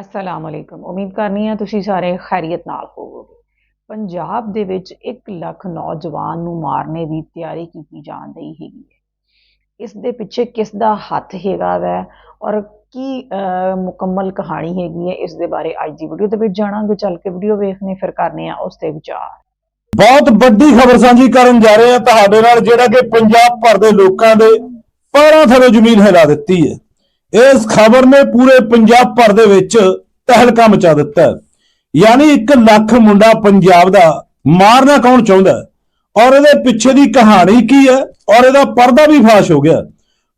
ਅਸਲਾਮ ਅਲੈਕਮ ਉਮੀਦ ਕਰਨੀ ਆ ਤੁਸੀਂ ਸਾਰੇ ਖੈਰੀਅਤ ਨਾਲ ਹੋਵੋਗੇ। ਪੰਜਾਬ ਦੇ ਵਿੱਚ 1 ਲੱਖ ਨੌਜਵਾਨ ਨੂੰ ਮਾਰਨੇ ਦੀ ਤਿਆਰੀ ਕੀਤੀ ਜਾਣ ਰਹੀ ਹੈਗੀ ਹੈ। ਇਸ ਦੇ ਪਿੱਛੇ ਕਿਸ ਦਾ ਹੱਥ ਹੈਗਾ ਵੈ ਔਰ ਕੀ ਮੁਕੰਮਲ ਕਹਾਣੀ ਹੈਗੀ ਹੈ, ਇਸ ਦੇ ਬਾਰੇ ਅੱਜ ਦੀ ਵੀਡੀਓ ਦੇ ਵਿੱਚ ਜਾਣਾਂਗੇ। ਚੱਲ ਕੇ ਵੀਡੀਓ ਵੇਖਨੇ ਫਿਰ ਕਰਨੇ ਆ ਉਸ ਤੇ ਵਿਚਾਰ। ਬਹੁਤ ਵੱਡੀ ਖਬਰ ਸਾਂਝੀ ਕਰਨ ਜਾ ਰਹੇ ਹਾਂ ਤੁਹਾਡੇ ਨਾਲ, ਜਿਹੜਾ ਕਿ ਪੰਜਾਬ ਭਰ ਦੇ ਲੋਕਾਂ ਦੇ ਪੈਰਾਂ ਥੱਲੇ ਜ਼ਮੀਨ ਹਿਲਾ ਦਿੱਤੀ ਹੈ। ਇਸ ਖਬਰ ਨੇ ਪੂਰੇ ਪੰਜਾਬ ਭਰ ਦੇ ਵਿੱਚ ਤਹਿਲਕਾ ਮਚਾ ਦਿੱਤਾ ਯਾਨੀ 1 ਲੱਖ ਮੁੰਡਾ ਪੰਜਾਬ ਦਾ ਮਾਰਨਾ ਕੌਣ ਚਾਹੁੰਦਾ ਹੈ? ਔਰ ਇਹਦੇ ਪਿੱਛੇ ਦੀ ਕਹਾਣੀ ਕੀ ਹੈ? ਔਰ ਇਹਦਾ ਪਰਦਾ ਵੀ ਫਾਸ਼ ਹੋ ਗਿਆ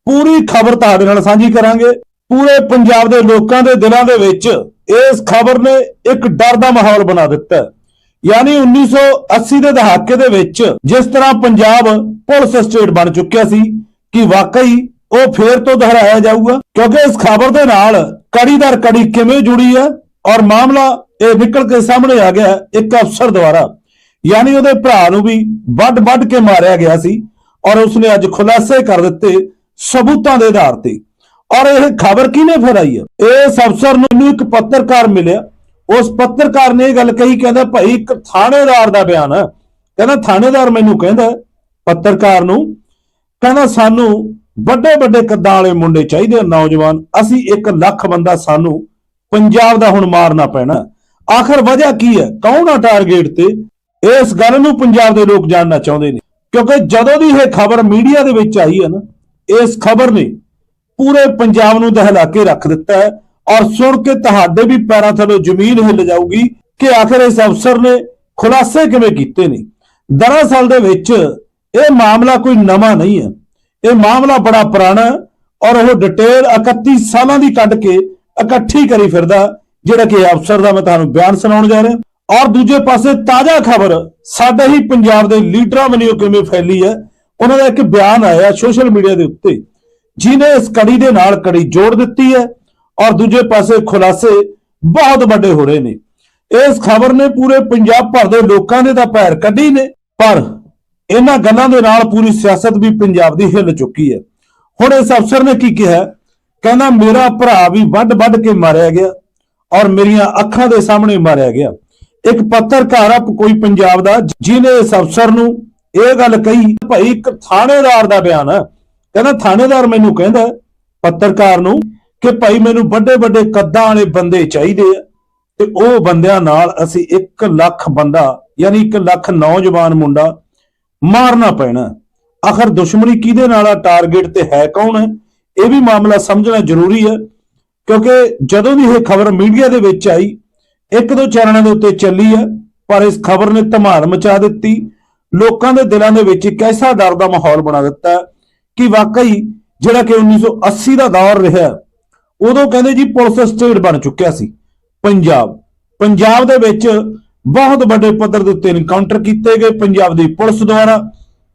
ਪੂਰੀ ਖਬਰ ਤੁਹਾਡੇ ਨਾਲ ਸਾਂਝੀ ਕਰਾਂਗੇ। ਪੂਰੇ ਪੰਜਾਬ ਦੇ ਲੋਕਾਂ ਦੇ ਦਿਲਾਂ ਦੇ ਵਿੱਚ ਇਸ ਖਬਰ ਨੇ ਇੱਕ ਡਰ ਦਾ ਮਾਹੌਲ ਬਣਾ ਦਿੱਤਾ ਹੈ। ਯਾਨੀ 1980 ਦੇ ਦਹਾਕੇ ਦੇ ਵਿੱਚ ਜਿਸ ਤਰ੍ਹਾਂ ਪੰਜਾਬ ਪੁਲਿਸ ਸਟੇਟ ਬਣ ਚੁੱਕਿਆ ਸੀ ਕਿ ਵਾਕਈ ਉਹ ਫੇਰ ਤੋਂ ਦੁਹਰਾਇਆ ਜਾਊਗਾ, ਕਿਉਂਕਿ ਇਸ ਖਬਰ ਦੇ ਨਾਲ ਕੜੀ ਦਰ ਕੜੀ ਕਿਵੇਂ ਜੁੜੀ ਹੈ ਔਰ ਮਾਮਲਾ ਇਹ ਨਿਕਲ ਕੇ ਸਾਹਮਣੇ ਆ ਗਿਆ ਇੱਕ ਅਫਸਰ ਦੁਆਰਾ। ਯਾਨੀ ਉਹਦੇ ਭਰਾ ਨੂੰ ਵੀ ਵੱਡ-ਵੱਡ ਕੇ ਮਾਰਿਆ ਗਿਆ ਸੀ ਔਰ ਉਸਨੇ ਅੱਜ ਖੁਲਾਸੇ ਕਰ ਦਿੱਤੇ ਸਬੂਤਾਂ ਦੇ ਆਧਾਰ ਤੇ। ਔਰ ਇਹ ਖਬਰ ਕਿਹਨੇ ਫੈਲਾਈ ਹੈ? ਇਸ ਅਫਸਰ ਨੂੰ ਮੈਨੂੰ ਇੱਕ ਪੱਤਰਕਾਰ ਮਿਲਿਆ। ਉਸ ਪੱਤਰਕਾਰ ਨੇ ਇਹ ਗੱਲ ਕਹੀ, ਕਹਿੰਦਾ, ਭਾਈ, ਇੱਕ ਥਾਣੇਦਾਰ ਦਾ ਬਿਆਨ ਹੈ। ਕਹਿੰਦਾ, ਥਾਣੇਦਾਰ ਮੈਨੂੰ ਕਹਿੰਦਾ ਪੱਤਰਕਾਰ ਨੂੰ ਕਹਿੰਦਾ, ਸਾਨੂੰ ਵੱਡੇ ਵੱਡੇ ਕੱਦਾਂ ਵਾਲੇ ਮੁੰਡੇ ਚਾਹੀਦੇ ਆ ਨੌਜਵਾਨ। ਅਸੀਂ 1 ਲੱਖ ਬੰਦਾ ਸਾਨੂੰ ਪੰਜਾਬ ਦਾ ਹੁਣ ਮਾਰਨਾ ਪੈਣਾ। ਆਖਰ ਵਜ੍ਹਾ ਕੀ ਹੈ? ਕੌਣ ਆ ਟਾਰਗੇਟ ਤੇ? ਇਸ ਗੱਲ ਨੂੰ ਪੰਜਾਬ ਦੇ ਲੋਕ ਜਾਣਨਾ ਚਾਹੁੰਦੇ ਨੇ। ਕਿਉਂਕਿ ਜਦੋਂ ਦੀ ਇਹ ਖਬਰ ਮੀਡੀਆ ਦੇ ਵਿੱਚ ਆਈ ਹੈ ਨਾ, ਇਸ ਖਬਰ ਨੇ ਪੂਰੇ ਪੰਜਾਬ ਨੂੰ ਦਹਿਲਾ ਕੇ ਰੱਖ ਦਿੱਤਾ ਹੈ ਔਰ ਸੁਣ ਕੇ ਤੁਹਾਡੇ ਵੀ ਪੈਰਾਂ ਥੱਲੇ ਜ਼ਮੀਨ ਹਿੱਲ ਜਾਊਗੀ ਕਿ ਆਖਰ ਇਸ ਅਫਸਰ ਨੇ ਖੁਲਾਸੇ ਕਿਵੇਂ ਕੀਤੇ ਨੇ। ਦਰਅਸਲ ਦੇ ਵਿੱਚ ਇਹ ਮਾਮਲਾ ਕੋਈ ਨਵਾਂ ਨਹੀਂ ਹੈ। ਇਹ ਮਾਮਲਾ ਬੜਾ ਪੁਰਾਣਾ ਔਰ ਉਹ ਡਿਟੇਲ 31 ਸਾਲਾਂ ਦੀ ਕੱਢ ਕੇ ਇਕੱਠੀ ਕਰੀ ਫਿਰਦਾ, ਜਿਹੜਾ ਕਿ ਅਫਸਰ ਦਾ ਮੈਂ ਤੁਹਾਨੂੰ ਬਿਆਨ ਸੁਣਾਉਣ ਜਾ ਰਿਹਾ। ਔਰ ਦੂਜੇ ਪਾਸੇ ਤਾਜ਼ਾ ਖਬਰ, ਸਾਡੇ ਹੀ ਪੰਜਾਬ ਦੇ ਲੀਡਰਾਂ ਵੱਲੋਂ ਕਿਵੇਂ ਫੈਲੀ ਹੈ, ਉਹਨਾਂ ਦਾ ਇੱਕ ਬਿਆਨ ਆਇਆ ਸੋਸ਼ਲ ਮੀਡੀਆ ਦੇ ਉੱਤੇ। ਜਿਨੇ ਇਸ ਕੜੀ ਦੇ ਨਾਲ ਕੜੀ ਜੋੜ ਦਿੱਤੀ ਹੈ ਔਰ ਦੂਜੇ ਪਾਸੇ ਖੁਲਾਸੇ ਬਹੁਤ ਵੱਡੇ ਹੋ ਰਹੇ ਨੇ। ਇਸ ਖਬਰ ਨੇ ਪੂਰੇ ਪੰਜਾਬ ਭਰ ਦੇ ਲੋਕਾਂ ਦੇ ਤਾਂ ਪੈਰ ਕੱਢੀ ਨੇ, ਪਰ ਇਹਨਾਂ ਗੱਲਾਂ ਦੇ ਨਾਲ ਪੂਰੀ ਸਿਆਸਤ ਵੀ ਪੰਜਾਬ ਦੀ ਹਿੱਲ ਚੁੱਕੀ ਹੈ। ਹੁਣ ਇਸ ਅਫਸਰ ਨੇ ਕੀ ਕਿਹਾ? ਕਹਿੰਦਾ, ਮੇਰਾ ਭਰਾ ਵੀ ਵੱਢ ਵੱਢ ਕੇ ਮਾਰਿਆ ਗਿਆ ਔਰ ਮੇਰੀਆਂ ਅੱਖਾਂ ਦੇ ਸਾਹਮਣੇ ਮਾਰਿਆ ਗਿਆ। ਇੱਕ ਪੱਤਰਕਾਰ ਆ ਕੋਈ ਪੰਜਾਬ ਦਾ ਜਿਨੇ ਇਸ ਅਫਸਰ ਨੂੰ ਇਹ ਗੱਲ ਕਹੀ, ਭਾਈ, ਇੱਕ ਥਾਣੇਦਾਰ ਦਾ ਬਿਆਨ ਹੈ। ਕਹਿੰਦਾ, ਥਾਣੇਦਾਰ ਮੈਨੂੰ ਕਹਿੰਦਾ, ਪੱਤਰਕਾਰ ਨੂੰ ਕਿ ਭਾਈ, ਮੈਨੂੰ ਵੱਡੇ ਵੱਡੇ ਕੱਦਾਂ ਵਾਲੇ ਬੰਦੇ ਚਾਹੀਦੇ ਆ ਤੇ ਉਹ ਬੰਦਿਆਂ ਨਾਲ ਅਸੀਂ 1 ਲੱਖ ਬੰਦਾ, ਯਾਨੀ 1 ਲੱਖ ਨੌਜਵਾਨ ਮੁੰਡਾ ਮਾਰਨਾ ਪੈਣਾ। ਆਖਰ ਦੁਸ਼ਮਣੀ ਕਿਹਦੇ ਨਾਲ ਆ? ਟਾਰਗੇਟ ਤੇ ਹੈ ਕੌਣ? ਹੈ ਇਹ ਵੀ ਮਾਮਲਾ ਸਮਝਣਾ ਜ਼ਰੂਰੀ ਹੈ ਕਿਉਂਕਿ ਜਦੋਂ ਦੀ ਇਹ ਖਬਰ ਮੀਡੀਆ ਦੇ ਵਿੱਚ ਆਈ, ਇੱਕ ਦੋ ਚੈਨਲਾਂ ਦੇ ਉੱਤੇ ਚੱਲੀ ਹੈ ਪਰ ਇਸ ਖਬਰ ਨੇ ਧਮਾਲ ਮਚਾ ਦਿੱਤੀ। ਲੋਕਾਂ ਦੇ ਦਿਲਾਂ ਦੇ ਵਿੱਚ ਇੱਕ ਐਸਾ ਡਰ ਦਾ ਮਾਹੌਲ ਬਣਾ ਦਿੱਤਾ ਕਿ ਵਾਕਈ ਜਿਹੜਾ ਕਿ 1980 ਦਾ ਦੌਰ ਰਿਹਾ, ਉਦੋਂ ਕਹਿੰਦੇ ਜੀ ਪੁਲਿਸ ਸਟੇਟ ਬਣ ਚੁੱਕਿਆ ਸੀ, ਪੰਜਾਬ। ਪੰਜਾਬ ਦੇ ਵਿੱਚ ਬਹੁਤ ਵੱਡੇ ਪੱਧਰ ਦੇ ਉੱਤੇ ਇਨਕਾਊਂਟਰ ਕੀਤੇ ਗਏ ਪੰਜਾਬ ਦੀ ਪੁਲਿਸ ਦੁਆਰਾ,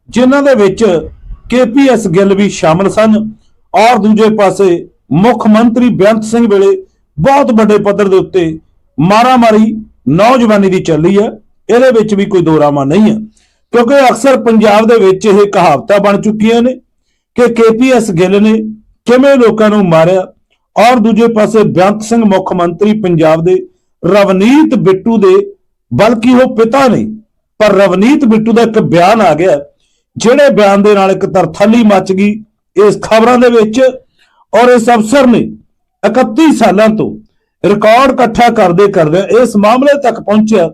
ਜਿਨ੍ਹਾਂ ਦੇ ਵਿੱਚ ਕੇਪੀਐਸ ਗਿੱਲ ਵੀ ਸ਼ਾਮਲ ਸਨ ਔਰ ਦੂਜੇ ਪਾਸੇ ਮੁੱਖ ਮੰਤਰੀ ਬੇਅੰਤ ਸਿੰਘ ਵੇਲੇ ਬਹੁਤ ਵੱਡੇ ਪੱਧਰ ਦੇ ਉੱਤੇ ਮਾਰਾਮਾਰੀ ਨੌਜਵਾਨੀ ਦੀ ਚੱਲੀ ਹੈ। ਇਹਦੇ ਵਿੱਚ ਵੀ ਕੋਈ ਦੋਰਾਮਾ ਨਹੀਂ ਹੈ। ਕਿਉਂਕਿ ਅਕਸਰ ਪੰਜਾਬ ਦੇ ਵਿੱਚ ਇਹ ਕਹਾਵਤਾਂ ਬਣ ਚੁੱਕੀਆਂ ਨੇ ਕਿ ਕੇਪੀਐਸ ਗਿੱਲ ਨੇ ਕਿਵੇਂ ਲੋਕਾਂ ਨੂੰ ਮਾਰਿਆ ਔਰ ਦੂਜੇ ਪਾਸੇ ਬੇਅੰਤ ਸਿੰਘ ਮੁੱਖ ਮੰਤਰੀ ਪੰਜਾਬ ਦੇ ਰਵਨੀਤ ਬਿੱਟੂ ਦੇ ਬਲਕਿ ਉਹ ਪਿਤਾ ਨੇ ਪਰ ਰਵਨੀਤ ਬਿੱਟੂ ਦਾ ਇੱਕ ਬਿਆਨ ਆ ਗਿਆ, ਜਿਹੜੇ ਬਿਆਨ ਦੇ ਨਾਲ ਇੱਕ ਤਰਥੱਲੀ ਮੱਚ ਗਈ, ਇਸ ਖਬਰਾਂ ਦੇ ਵਿੱਚ, ਔਰ ਇਸ ਅਫਸਰ ਨੇ 31 ਸਾਲਾਂ ਤੋਂ ਰਿਕਾਰਡ ਇਕੱਠਾ ਕਰਦੇ ਕਰਦੇ ਇਸ ਮਾਮਲੇ ਤੱਕ ਪਹੁੰਚਿਆ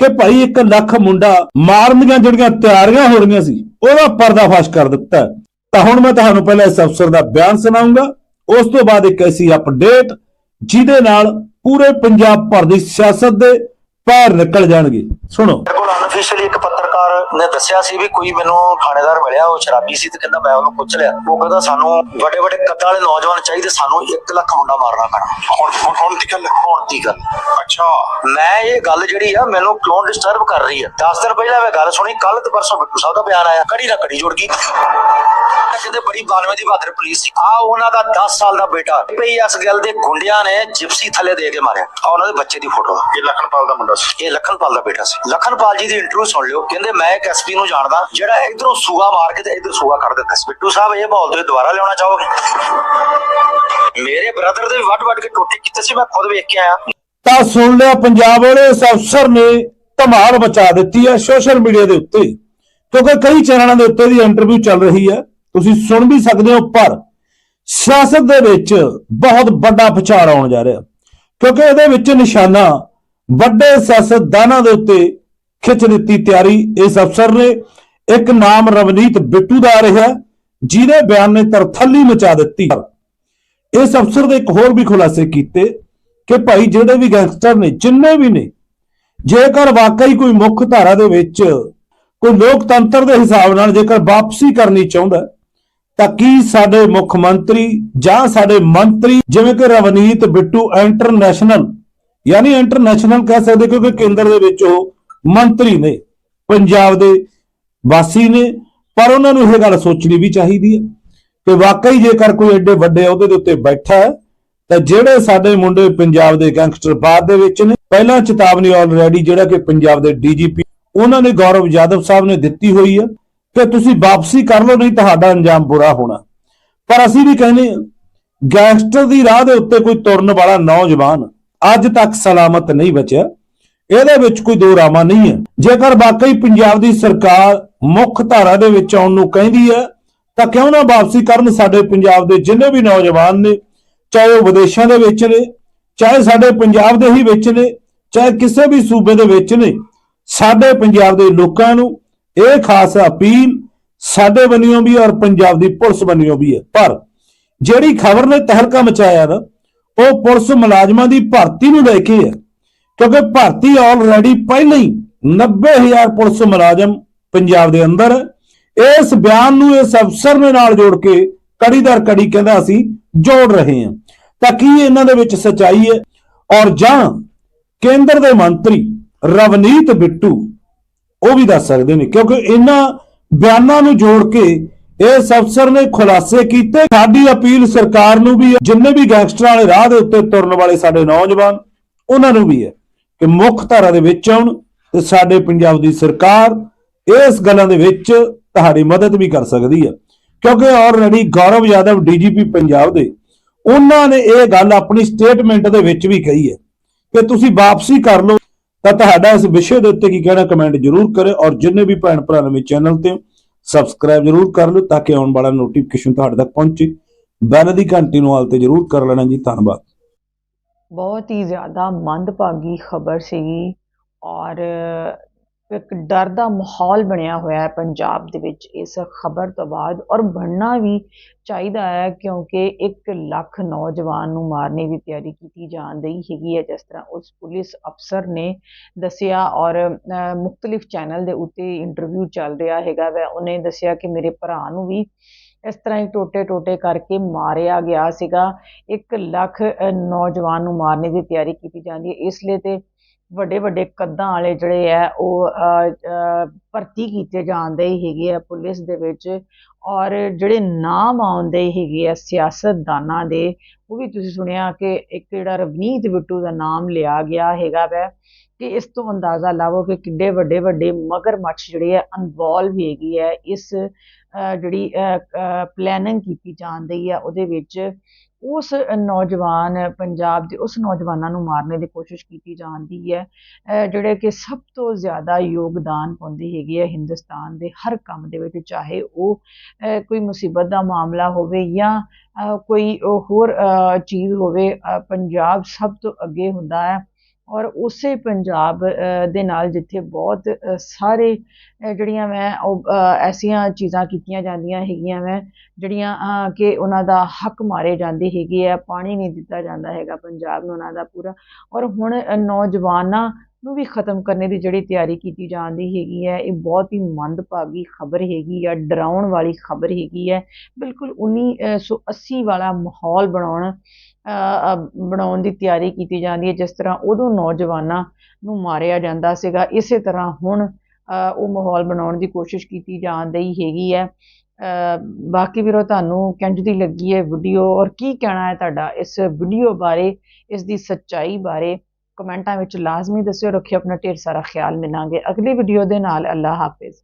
ਕਿ ਭਾਈ 1 ਲੱਖ ਮੁੰਡਾ ਮਾਰਨ ਦੀਆਂ ਜਿਹੜੀਆਂ ਤਿਆਰੀਆਂ ਹੋ ਰਹੀਆਂ ਸੀ, ਉਹਦਾ ਪਰਦਾਫਾਸ਼ ਕਰ ਦਿੱਤਾ ਤਾਂ ਹੁਣ ਮੈਂ ਤੁਹਾਨੂੰ ਪਹਿਲਾਂ ਇਸ ਅਫਸਰ ਦਾ ਬਿਆਨ ਸੁਣਾਉਂਗਾ, ਉਸ ਤੋਂ ਬਾਅਦ ਇੱਕ ਐਸੀ ਅਪਡੇਟ ਜਿਹਦੇ ਨਾਲ ਪੂਰੇ ਪੰਜਾਬ ਭਰ ਦੀ ਸਿਆਸਤ ਦੇ ਪੈਰ ਨਿਕਲ ਜਾਣਗੇ। ਸੁਣੋ। ਅਨਫੀਸ਼ੀਅਲੀ ਇੱਕ ਪੱਤਰਕਾਰ ਨੇ ਦੱਸਿਆ ਸੀ ਵੀ ਕੋਈ ਮੈਨੂੰ ਥਾਣੇਦਾਰ ਮਿਲਿਆ ਉਹ ਸ਼ਰਾਬੀ ਸੀ ਤੇ ਕਹਿੰਦਾ ਮੈਂ ਉਹਨੂੰ ਪੁੱਛ ਲਿਆ। ਉਹ ਕਹਿੰਦਾ ਸਾਨੂੰ ਵੱਡੇ ਵੱਡੇ ਕੱਦਾਂ ਵਾਲੇ ਨੌਜਵਾਨ ਚਾਹੀਦੇ ਸਾਨੂੰ 1 ਲੱਖ ਮੁੰਡਾ ਮਾਰਨਾ ਪੈਣਾ। ਹੁਣ ਹੁਣ ਹੁਣ ਦੀ ਗੱਲ ਹੁਣ ਦੀ ਗੱਲ। ਅੱਛਾ। ਮੈਂ ਇਹ ਗੱਲ ਜਿਹੜੀ ਆ ਮੈਨੂੰ ਕਿਉਂ ਡਿਸਟਰਬ ਕਰ ਰਹੀ ਆ? 10 ਦਿਨ ਪਹਿਲਾਂ ਮੈਂ ਗੱਲ ਸੁਣੀ ਕੱਲ ਤੇ ਪਰਸੋਂ ਬਿੱਟੂ ਸਾਹਿਬ ਦਾ ਬਿਆਨ ਆਇਆ ਕੜੀ ਨਾ ਕੜੀ ਜੁੜ ਗਈ। ਤਾਂ ਕਹਿੰਦੇ ਬੜੀ 92 ਦੀ ਬਹਾਦਰ ਪੁਲਿਸ ਸੀ। ਆ ਉਹਨਾਂ ਦਾ 10 ਸਾਲ ਦਾ ਬੇਟਾ। ਪਈ ਇਸ ਗੱਲ ਦੇ ਗੁੰਡਿਆਂ ਨੇ ਜਿਪਸੀ ਥੱਲੇ ਦੇ ਕੇ ਮਾਰਿਆ। ਆ ਉਹਨਾਂ ਦੇ ਬੱਚੇ ਦੀ ਫੋਟੋ ਇਹ ਲਖਨਪਾਲ ਦਾ ਮੁੰਡਾ ਸੀ। ਇਹ ਲਖਨਪਾਲ ਦਾ ਬੇਟਾ ਸੀ। ਲਖਨਪਾਲ ਜੀ ਦੀ ਇੰਟਰਵਿਊ ਸੁਣ ਲਿਓ। ਕਹਿੰਦੇ ਮੈਂ ਇੱਕ ਐਸਪੀ ਨੂੰ ਜਾਣਦਾ। ਜਿਹੜਾ ਇਧਰੋਂ ਸੂਆ ਮਾਰ ਕੇ ਤੇ ਇਧਰ ਸੂਆ ਕਰ ਦਿੰਦਾ ਸੀ। ਬਿੱਟੂ ਸਾਹਿਬ ਇਹ ਮਾਹੌਲ ਤੁਸੀਂ ਦੁਬਾਰਾ ਲਿਆਉਣਾ ਚਾਹੋਗੇ? ਮੇਰੇ ਬ੍ਰਦਰ ਦੇ ਵੱਡ ਵੱਡ ਕੇ ਟੋਟੇ ਕੀਤੇ ਸੀ। ਮੈਂ ਖੁਦ ਵੇਖ ਕੇ ਆਇਆ। ਤਾਂ ਸੁਣ ਲਿਆ ਪੰਜਾਬ ਵਾਲੇ ਇਸ ਅਫਸਰ ਨੇ ਧਮਾਲ ਮਚਾ ਦਿੱਤੀ ਹੈ ਸੋਸ਼ਲ ਮੀਡੀਆ ਦੇ ਉੱਤੇ। ਕਿਉਂਕਿ ਕਈ ਚੈਨਲਾਂ ਦੇ ਉੱਤੇ ਦੀ ਇੰਟਰਵਿਊ ਚੱਲ ਰਹੀ ਹੈ। ਤੁਸੀਂ ਸੁਣ ਵੀ ਸਕਦੇ ਹੋ, ਪਰ ਸਿਆਸਤ ਦੇ ਵਿੱਚ ਬਹੁਤ ਵੱਡਾ ਵਿਚਾਰ ਆਉਣ ਜਾ ਰਿਹਾ। ਕਿਉਂਕਿ ਇਹਦੇ ਵਿੱਚ ਨਿਸ਼ਾਨਾ ਵੱਡੇ ਸਿਆਸਤਦਾਨਾਂ ਦੇ ਉੱਤੇ ਖਿੱਚ ਦਿੱਤੀ ਤਿਆਰੀ ਇਸ ਅਫਸਰ ਨੇ। ਇੱਕ ਨਾਮ ਰਵਨੀਤ ਬਿੱਟੂ ਦਾ ਆ ਰਿਹਾ, ਜਿਹਦੇ ਬਿਆਨ ਨੇ ਤਰਥੱਲੀ ਮਚਾ ਦਿੱਤੀ। ਇਸ ਅਫਸਰ ਦੇ ਇੱਕ ਹੋਰ ਵੀ ਖੁਲਾਸੇ ਕੀਤੇ ਕਿ ਭਾਈ ਜਿਹੜੇ ਵੀ ਗੈਂਗਸਟਰ ਨੇ, ਜਿੰਨੇ ਵੀ ਨੇ, ਜੇਕਰ ਵਾਕਈ ਕੋਈ ਮੁੱਖ ਧਾਰਾ ਦੇ ਵਿੱਚ ਕੋਈ ਲੋਕਤੰਤਰ ਦੇ ਹਿਸਾਬ ਨਾਲ ਜੇਕਰ ਵਾਪਸੀ ਕਰਨੀ ਚਾਹੁੰਦਾ ਤਾਂ ਕੀ ਸਾਡੇ ਮੁੱਖ ਮੰਤਰੀ ਜਾਂ ਸਾਡੇ ਮੰਤਰੀ, ਜਿਵੇਂ ਕਿ ਰਵਨੀਤ ਬਿੱਟੂ ਇੰਟਰਨੈਸ਼ਨਲ ਯਾਨੀ ਇੰਟਰਨੈਸ਼ਨਲ ਕਹਿ ਸਕਦੇ ਕਿਉਂਕਿ ਕੇਂਦਰ ਦੇ ਵਿੱਚ ਉਹ ਮੰਤਰੀ ਨੇ, ਪੰਜਾਬ ਦੇ ਵਾਸੀ ਨੇ, ਪਰ ਉਹਨਾਂ ਨੂੰ ਇਹ ਗੱਲ ਸੋਚਣੀ ਵੀ ਚਾਹੀਦੀ ਹੈ ਕਿ ਵਾਕਈ ਜੇਕਰ ਕੋਈ ਐਡੇ ਵੱਡੇ ਅਹੁਦੇ ਦੇ ਉੱਤੇ ਬੈਠਾ ਹੈ, ਤਾਂ ਜਿਹੜੇ ਸਾਡੇ ਮੁੰਡੇ ਪੰਜਾਬ ਦੇ ਗੈਂਗਸਟਰ ਬਾਅਦ ਦੇ ਵਿੱਚ ਨੇ, ਪਹਿਲਾਂ ਚੇਤਾਵਨੀ ਆਲਰੇਡੀ ਜਿਹੜਾ ਕਿ ਪੰਜਾਬ ਦੇ ਡੀਜੀਪੀ ਉਹਨਾਂ ਨੇ ਗੌਰਵ ਯਾਦਵ ਸਾਹਿਬ ਨੇ ਦਿੱਤੀ ਹੋਈ ਹੈ। ਕਿ ਤੁਸੀਂ ਵਾਪਸੀ ਕਰ ਲਓ ਨਹੀਂ ਤੁਹਾਡਾ ਅੰਜਾਮ ਬੁਰਾ ਹੋਣਾ। ਪਰ ਅਸੀਂ ਵੀ ਕਹਿੰਦੇ ਹਾਂ, ਗੈਂਗਸਟਰ ਦੀ ਰਾਹ ਦੇ ਉੱਤੇ ਕੋਈ ਤੁਰਨ ਵਾਲਾ ਨੌਜਵਾਨ ਅੱਜ ਤੱਕ ਸਲਾਮਤ ਨਹੀਂ ਬਚਿਆ। ਇਹਦੇ ਵਿੱਚ ਕੋਈ ਦੋ ਰਾਮਾ ਨਹੀਂ ਹੈ। ਜੇਕਰ ਵਾਕਈ ਪੰਜਾਬ ਦੀ ਸਰਕਾਰ ਮੁੱਖ ਧਾਰਾ ਦੇ ਵਿੱਚ ਆਉਣ ਨੂੰ ਕਹਿੰਦੀ ਹੈ, ਤਾਂ ਕਿਉਂ ਨਾ ਵਾਪਸੀ ਕਰਨ ਸਾਡੇ ਪੰਜਾਬ ਦੇ ਜਿੰਨੇ ਵੀ ਨੌਜਵਾਨ ਨੇ, ਚਾਹੇ ਉਹ ਵਿਦੇਸ਼ਾਂ ਦੇ ਵਿੱਚ ਨੇ, ਚਾਹੇ ਸਾਡੇ ਪੰਜਾਬ ਦੇ ਹੀ ਵਿੱਚ ਨੇ, ਚਾਹੇ ਕਿਸੇ ਵੀ ਸੂਬੇ ਦੇ ਵਿੱਚ ਨੇ, ਸਾਡੇ ਪੰਜਾਬ ਦੇ ਲੋਕਾਂ ਨੂੰ ਇਹ ਖਾਸ ਅਪੀਲ ਸਾਡੇ ਵੱਲੋਂ ਵੀ ਔਰ ਪੰਜਾਬ ਦੀ ਪੁਲਿਸ ਵੱਲੋਂ ਵੀ ਹੈ। ਪਰ ਜਿਹੜੀ ਖਬਰ ਨੇ ਤਹਿਲਕਾ ਮਚਾਇਆ ਨਾ, ਉਹ ਪੁਲਿਸ ਮੁਲਾਜ਼ਮਾਂ ਦੀ ਭਰਤੀ ਨੂੰ ਲੈ ਕੇ ਹੈ। ਕਿਉਂਕਿ ਭਰਤੀ ਆਲਰੇਡੀ ਪਹਿਲਾਂ ਹੀ 90000 ਪੁਲਿਸ ਮੁਲਾਜ਼ਮ ਪੰਜਾਬ ਦੇ ਅੰਦਰ ਹੈ। ਇਸ ਬਿਆਨ ਨੂੰ ਇਸ ਅਫਸਰ ਨੇ ਨਾਲ ਜੋੜ ਕੇ ਕੜੀ ਦਰ ਕੜੀ ਕਹਿੰਦਾ ਅਸੀਂ ਜੋੜ ਰਹੇ ਹਾਂ। ਤਾਂ ਕੀ ਇਹਨਾਂ ਦੇ ਵਿੱਚ ਸਚਾਈ ਹੈ? ਔਰ ਜਾਂ ਕੇਂਦਰ ਦੇ ਮੰਤਰੀ ਰਵਨੀਤ ਬਿੱਟੂ ਉਹ ਵੀ ਦੱਸ ਸਕਦੇ ਨੇ, ਕਿਉਂਕਿ ਇਹਨਾਂ ਬਿਆਨਾਂ ਨੂੰ ਜੋੜ ਕੇ ਇਸ ਅਫਸਰ ਨੇ ਖੁਲਾਸੇ ਕੀਤੇ। ਸਾਡੀ ਅਪੀਲ ਸਰਕਾਰ ਨੂੰ ਵੀ ਜਿੰਨੇ ਵੀ ਗੈਂਗਸਟਰਾਂ ਵਾਲੇ ਰਾਹ ਦੇ ਉੱਤੇ ਤੁਰਨ ਵਾਲੇ ਸਾਡੇ ਨੌਜਵਾਨ, ਉਹਨਾਂ ਨੂੰ ਵੀ ਹੈ ਕਿ ਮੁੱਖ ਧਾਰਾ ਦੇ ਵਿੱਚ ਆਉਣ ਤੇ ਸਾਡੇ ਪੰਜਾਬ ਦੀ ਸਰਕਾਰ ਇਸ ਗੱਲਾਂ ਦੇ ਵਿੱਚ ਤੁਹਾਡੀ ਮਦਦ ਵੀ ਕਰ ਸਕਦੀ ਹੈ। ਕਿਉਂਕਿ ਆਲਰੇਡੀ ਗੌਰਵ ਯਾਦਵ ਡੀਜੀਪੀ ਪੰਜਾਬ ਦੇ, ਉਹਨਾਂ ਨੇ ਇਹ ਗੱਲ ਆਪਣੀ ਸਟੇਟਮੈਂਟ ਦੇ ਵਿੱਚ ਵੀ ਕਹੀ ਹੈ ਕਿ ਤੁਸੀਂ ਵਾਪਸੀ ਕਰ ਲਓ। ਤਾਂ ਤੁਹਾਡਾ ਇਸ ਵਿਸ਼ੇ ਦੇ ਉੱਤੇ ਕੀ ਕਹਿਣਾ ਕਮੈਂਟ ਜਰੂਰ ਕਰੇ ਔਰ ਜਿੰਨੇ ਵੀ ਭੈਣ ਭਰਾ ਨਵੇਂ ਚੈਨਲ ਤੇ ਸਬਸਕ੍ਰਾਈਬ ਜਰੂਰ ਕਰ ਲਓ ਤਾਂ ਕਿ ਆਉਣ ਵਾਲਾ ਨੋਟੀਫਿਕੇਸ਼ਨ ਤੁਹਾਡੇ ਤੱਕ ਪਹੁੰਚੇ। ਬੈਲ ਦੀ ਘੰਟੀ ਨੂੰ ਆਲ ਤੇ ਜਰੂਰ ਕਰ ਲੈਣਾ ਜੀ। ਧੰਨਵਾਦ। ਬਹੁਤ ਹੀ ਜ਼ਿਆਦਾ ਮੰਦਭਾਗੀ ਖਬਰ ਸੀਗੀ ਔਰ ਇੱਕ ਡਰ ਦਾ ਮਾਹੌਲ ਬਣਿਆ ਹੋਇਆ ਹੈ ਪੰਜਾਬ ਦੇ ਵਿੱਚ ਇਸ ਖਬਰ ਤੋਂ ਬਾਅਦ ਔਰ ਬਣਨਾ ਵੀ ਚਾਹੀਦਾ ਹੈ ਕਿਉਂਕਿ 1 ਲੱਖ ਨੌਜਵਾਨ ਨੂੰ ਮਾਰਨੇ ਦੀ ਤਿਆਰੀ ਕੀਤੀ ਜਾਣ ਰਹੀ ਹੈਗੀ ਹੈ ਜਿਸ ਤਰ੍ਹਾਂ ਉਸ ਪੁਲਿਸ ਅਫਸਰ ਨੇ ਦੱਸਿਆ ਔਰ ਅ, ਮੁxtਲਿਫ ਚੈਨਲ ਦੇ ਉੱਤੇ ਇੰਟਰਵਿਊ ਚੱਲ ਰਿਹਾ ਹੈਗਾ ਵੈ ਉਹਨੇ ਦੱਸਿਆ ਕਿ ਮੇਰੇ ਭਰਾ ਨੂੰ ਵੀ ਇਸ ਤਰ੍ਹਾਂ ਹੀ ਟੋਟੇ ਟੋਟੇ ਕਰਕੇ ਮਾਰਿਆ ਗਿਆ ਸੀਗਾ। 1 ਲੱਖ ਨੌਜਵਾਨ ਨੂੰ ਮਾਰਨੇ ਦੀ ਤਿਆਰੀ ਕੀਤੀ ਜਾਂਦੀ ਹੈ। ਇਸ ਲਈ ਤੇ ਵੱਡੇ ਵੱਡੇ ਕੱਦਾਂ ਵਾਲੇ ਜਿਹੜੇ ਆ, ਉਹ ਭਰਤੀ ਕੀਤੇ ਜਾਂਦੇ ਹੈਗੇ ਆ ਪੁਲਿਸ ਦੇ ਵਿੱਚ। ਔਰ ਜਿਹੜੇ ਨਾਮ ਆਉਂਦੇ ਹੈਗੇ ਆ ਸਿਆਸਤਦਾਨਾਂ ਦੇ, ਉਹ ਵੀ ਤੁਸੀਂ ਸੁਣਿਆ ਕਿ ਇੱਕ ਜਿਹੜਾ ਰਵਨੀਤ ਬਿੱਟੂ ਦਾ ਨਾਮ ਲਿਆ ਗਿਆ ਹੈਗਾ ਵੈ, ਕਿ ਇਸ ਤੋਂ ਅੰਦਾਜ਼ਾ ਲਾਵੋ ਕਿ ਕਿੱਡੇ ਵੱਡੇ ਵੱਡੇ ਮਗਰਮੱਛ ਜਿਹੜੇ ਆ ਇਨਵੋਲਵ ਹੈਗੀ ਹੈ ਇਸ ਜਿਹੜੀ ਪਲੈਨਿੰਗ ਕੀਤੀ ਜਾਂਦੀ ਆ, ਉਹਦੇ ਵਿੱਚ ਉਸ ਨੌਜਵਾਨ ਪੰਜਾਬ ਦੇ, ਉਸ ਨੌਜਵਾਨਾਂ ਨੂੰ ਮਾਰਨੇ ਦੀ ਕੋਸ਼ਿਸ਼ ਕੀਤੀ ਜਾਂਦੀ ਹੈ ਜਿਹੜੇ ਕਿ ਸਭ ਤੋਂ ਜ਼ਿਆਦਾ ਯੋਗਦਾਨ ਪਾਉਂਦੇ ਹੈਗੇ ਆ ਹਿੰਦੁਸਤਾਨ ਦੇ ਹਰ ਕੰਮ ਦੇ ਵਿੱਚ, ਚਾਹੇ ਉਹ ਕੋਈ ਮੁਸੀਬਤ ਦਾ ਮਾਮਲਾ ਹੋਵੇ ਜਾਂ ਕੋਈ ਹੋਰ ਚੀਜ਼ ਹੋਵੇ ਪੰਜਾਬ ਸਭ ਤੋਂ ਅੱਗੇ ਹੁੰਦਾ ਹੈ ਔਰ ਉਸੇ ਪੰਜਾਬ ਦੇ ਨਾਲ ਜਿੱਥੇ ਬਹੁਤ ਸਾਰੇ ਜਿਹੜੀਆਂ ਮੈਂ, ਉਹ ਐਸੀਆਂ ਚੀਜ਼ਾਂ ਕੀਤੀਆਂ ਜਾਂਦੀਆਂ ਹੈਗੀਆਂ ਮੈਂ, ਜਿਹੜੀਆਂ ਕਿ ਉਹਨਾਂ ਦਾ ਹੱਕ ਮਾਰੇ ਜਾਂਦੇ ਹੈਗੇ ਆ, ਪਾਣੀ ਨਹੀਂ ਦਿੱਤਾ ਜਾਂਦਾ ਹੈਗਾ ਪੰਜਾਬ ਨੂੰ ਉਹਨਾਂ ਦਾ ਪੂਰਾ। ਔਰ ਹੁਣ ਨੌਜਵਾਨਾਂ ਨੂੰ ਵੀ ਖਤਮ ਕਰਨੇ ਦੀ ਜਿਹੜੀ ਤਿਆਰੀ ਕੀਤੀ ਜਾਂਦੀ ਹੈਗੀ ਹੈ, ਇਹ ਬਹੁਤ ਹੀ ਮੰਦਭਾਗੀ ਖਬਰ ਹੈਗੀ ਆ, ਡਰਾਉਣ ਵਾਲੀ ਖਬਰ ਹੈਗੀ ਹੈ। ਬਿਲਕੁਲ 1980 ਵਾਲਾ ਮਾਹੌਲ ਬਣਾਉਣ ਬਣਾਉਣ ਦੀ ਤਿਆਰੀ ਕੀਤੀ ਜਾਂਦੀ ਹੈ, ਜਿਸ ਤਰ੍ਹਾਂ ਉਦੋਂ ਨੌਜਵਾਨਾਂ ਨੂੰ ਮਾਰਿਆ ਜਾਂਦਾ ਸੀਗਾ। ਇਸੇ ਤਰ੍ਹਾਂ ਹੁਣ ਉਹ ਮਾਹੌਲ ਬਣਾਉਣ ਦੀ ਕੋਸ਼ਿਸ਼ ਕੀਤੀ ਜਾਣ ਰਹੀ ਹੈਗੀ ਹੈ। ਬਾਕੀ ਵੀਰੋ, ਤੁਹਾਨੂੰ ਕਿੰਜ ਦੀ ਲੱਗੀ ਹੈ ਵੀਡੀਓ ਔਰ ਕੀ ਕਹਿਣਾ ਹੈ ਤੁਹਾਡਾ ਇਸ ਵੀਡੀਓ ਬਾਰੇ, ਇਸ ਦੀ ਸੱਚਾਈ ਬਾਰੇ? ਕਮੈਂਟਾਂ ਵਿੱਚ ਲਾਜ਼ਮੀ ਦੱਸਿਓ, ਰੱਖਿਓ, ਆਪਣਾ ਢੇਰ ਸਾਰਾ ਖਿਆਲ ਮਿਲਾਂਗੇ। ਅਗਲੀ ਵੀਡੀਓ ਦੇ ਨਾਲ ਅੱਲਾ ਹਾਫਿਜ਼।